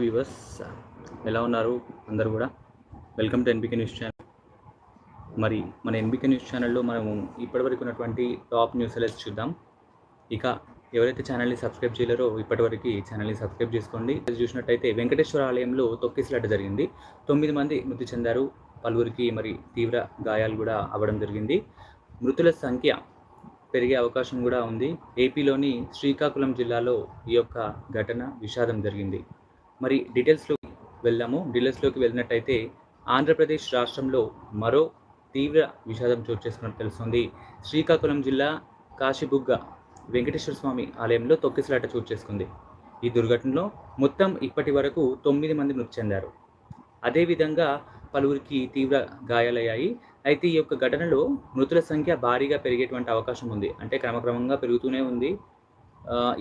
Viewers ఎలా ఉన్నారు? అందరు కూడా? Welcome to NBK news channel మరి మన ఎన్బికే న్యూస్ ఛానల్లో మనము ఇప్పటివరకు ఉన్నటువంటి టాప్ న్యూస్ అలర్ట్స్ చూద్దాం. ఇక ఎవరైతే ఛానల్ని సబ్స్క్రైబ్ చేయలేరో ఇప్పటివరకు ఛానల్ని సబ్స్క్రైబ్ చేసుకోండి. ఇది చూసినట్టయితే వెంకటేశ్వర ఆలయంలో తొక్కిసలాట జరిగింది. తొమ్మిది మంది మృతి చెందారు. పలువురికి మరి తీవ్ర గాయాలు కూడా అవ్వడం జరిగింది. మృతుల సంఖ్య పెరిగే అవకాశం కూడా ఉంది. ఏపీలోని శ్రీకాకుళం జిల్లాలో ఈ యొక్క ఘటన విషాదం జరిగింది. మరి డీటెయిల్స్లోకి వెళ్ళాము డీటెయిల్స్లోకి వెళ్ళినట్టయితే ఆంధ్రప్రదేశ్ రాష్ట్రంలో మరో తీవ్ర విషాదం చోటు చేసుకున్నట్టు తెలుస్తుంది. శ్రీకాకుళం జిల్లా కాశీబుగ్గ వెంకటేశ్వర స్వామి ఆలయంలో తొక్కిసలాట చోటు చేసుకుంది. ఈ దుర్ఘటనలో మొత్తం ఇప్పటి వరకు తొమ్మిది మంది మృతి చెందారు. అదేవిధంగా పలువురికి తీవ్ర గాయాలయ్యాయి. అయితే ఈ యొక్క ఘటనలో మృతుల సంఖ్య భారీగా పెరిగేటువంటి అవకాశం ఉంది. అంటే క్రమక్రమంగా పెరుగుతూనే ఉంది.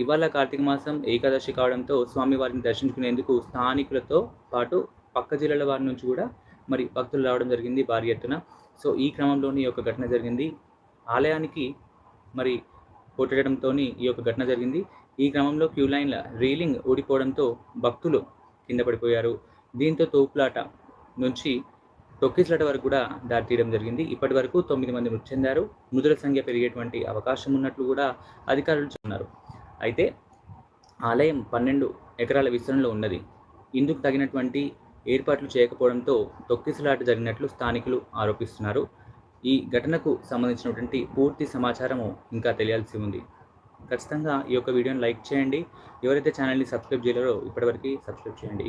ఇవాళ కార్తీక మాసం ఏకాదశి కావడంతో స్వామివారిని దర్శించుకునేందుకు స్థానికులతో పాటు పక్క జిల్లాల వారి నుంచి కూడా మరి భక్తులు రావడం జరిగింది భారీ ఎత్తున. సో ఈ క్రమంలోని ఈ యొక్క ఘటన జరిగింది. ఆలయానికి మరి కొట్టడంతో ఈ యొక్క ఘటన జరిగింది. ఈ క్రమంలో క్యూ లైన్ల రీలింగ్ ఊడిపోవడంతో భక్తులు కింద పడిపోయారు. దీంతో తోపులాట నుంచి తొక్కిసలాట వరకు కూడా దారి తీయడం జరిగింది. ఇప్పటి వరకు తొమ్మిది మంది మృతి చెందారు. మృతుల సంఖ్య పెరిగేటువంటి అవకాశం ఉన్నట్లు కూడా అధికారులు చెప్తున్నారు. అయితే ఆలయం పన్నెండు ఎకరాల విస్తరణలో ఉన్నది. ఇందుకు తగినటువంటి ఏర్పాట్లు చేయకపోవడంతో తొక్కిసలాట జరిగినట్లు స్థానికులు ఆరోపిస్తున్నారు. ఈ ఘటనకు సంబంధించినటువంటి పూర్తి సమాచారము ఇంకా తెలియాల్సి ఉంది. ఖచ్చితంగా ఈ యొక్క వీడియోని లైక్ చేయండి. ఎవరైతే ఛానల్ని సబ్స్క్రైబ్ చేయలేరో ఇప్పటివరకు సబ్స్క్రైబ్ చేయండి.